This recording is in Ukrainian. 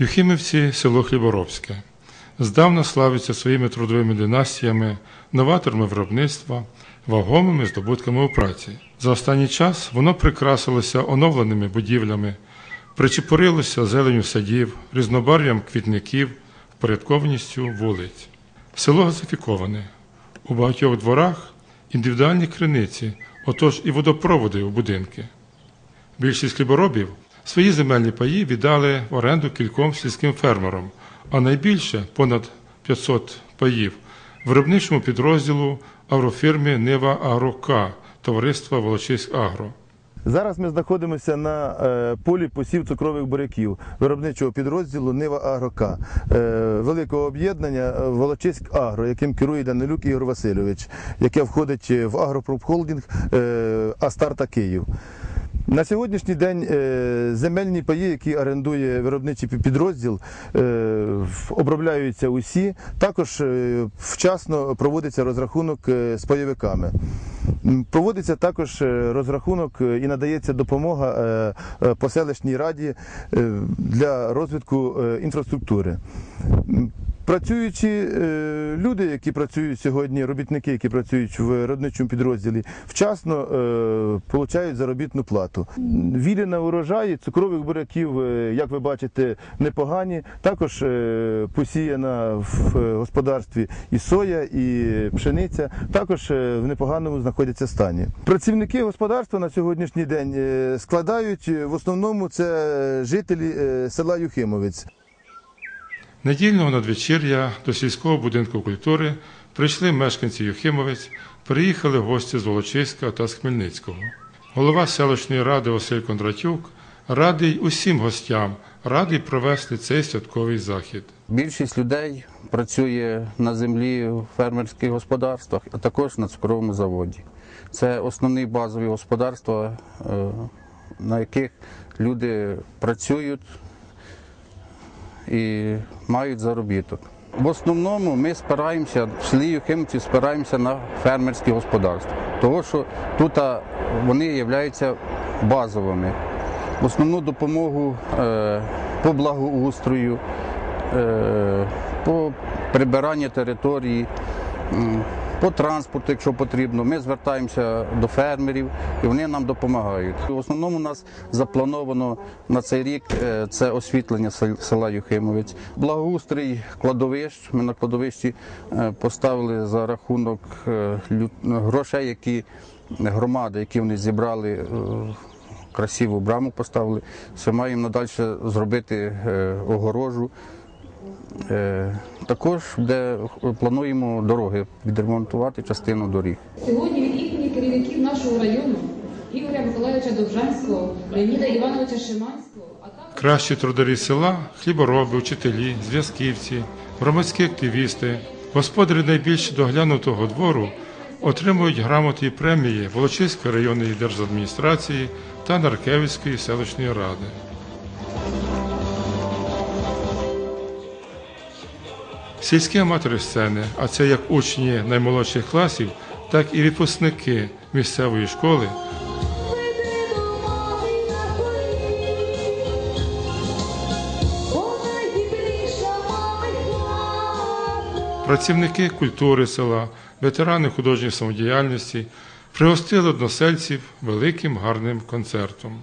Юхимівці село Хліборобське. Здавна славиться своїми трудовими династіями, новаторами виробництва, вагомими здобутками у праці. За останній час воно прикрасилося оновленими будівлями, причепурилося зеленю садів, різнобарв'ям квітників, впорядкованістю вулиць. Село газифіковане. У багатьох дворах індивідуальні криниці, отож і водопроводи у будинки. Більшість хліборобів свої земельні паї віддали в оренду кільком сільським фермерам, а найбільше понад 500 паїв виробничому підрозділу агрофірми Нива Агрока товариства Волочиськ Агро. Зараз ми знаходимося на е, полі посів цукрових буряків виробничого підрозділу Нива Агрока, е, великого об'єднання Волочиськ Агро, яким керує Данилюк Ігор Васильович, яке входить в Агропропхолдинг е, Астарта Київ. На сьогоднішній день е, земельні паї, які орендує виробничий підрозділ, е, обробляються усі. Також е, вчасно проводиться розрахунок з пайовиками. Проводиться також розрахунок і надається допомога по селищній раді для розвитку інфраструктури. Працюючі е, люди, які працюють сьогодні, робітники, які працюють в виробничому підрозділі, вчасно е, отримують заробітну плату. Вілі на урожаї цукрових буряків, е, як ви бачите, непогані. Також посіяна в господарстві і соя, і пшениця, також в непоганому знаходяться стані. Працівники господарства на сьогоднішній день складають в основному це жителі села Юхимовець. Недільного надвечір'я до сільського будинку культури прийшли мешканці Юхимовець, приїхали гості з Волочиська та з Хмельницького. Голова селищної ради Василь Кондратюк радий усім гостям, радий провести цей святковий захід. Більшість людей працює на землі в фермерських господарствах, а також на цукровому заводі. Це основні базові господарства, е, на яких люди працюють і мають заробіток. В основному ми спираємося в селі Юхимці спираємося на фермерські господарства, тому що тут вони являються базовими. В основну допомогу е, по благоустрою, е, по прибиранню території, по транспорту, якщо потрібно. Ми звертаємося до фермерів і вони нам допомагають. В основному у нас заплановано на цей рік е, це освітлення села Юхимовець. Благоустрій кладовищ. Ми на кладовищі е, поставили за рахунок е, грошей, які громади, які вони зібрали. Красиву браму поставили. Ще маємо надалі зробити огорожу. Е, також де плануємо дороги відремонтувати частину доріг. Сьогодні від імені керівників нашого району Ігоря Миколаївича Довжанського, Леоніда Івановича Шиманського, а також Кращі трударі села, хлібороби, вчителі, зв'язківці, громадські активісти, господарі найбільш доглянутого двору отримують грамоти і премії Волочиської районної держадміністрації та Наркевицької селищної ради. Сільські аматори сцени, а це як учні наймолодших класів, так і випускники місцевої школи, працівники культури села, ветерани художньої самодіяльності пригостили односельців великим гарним концертом.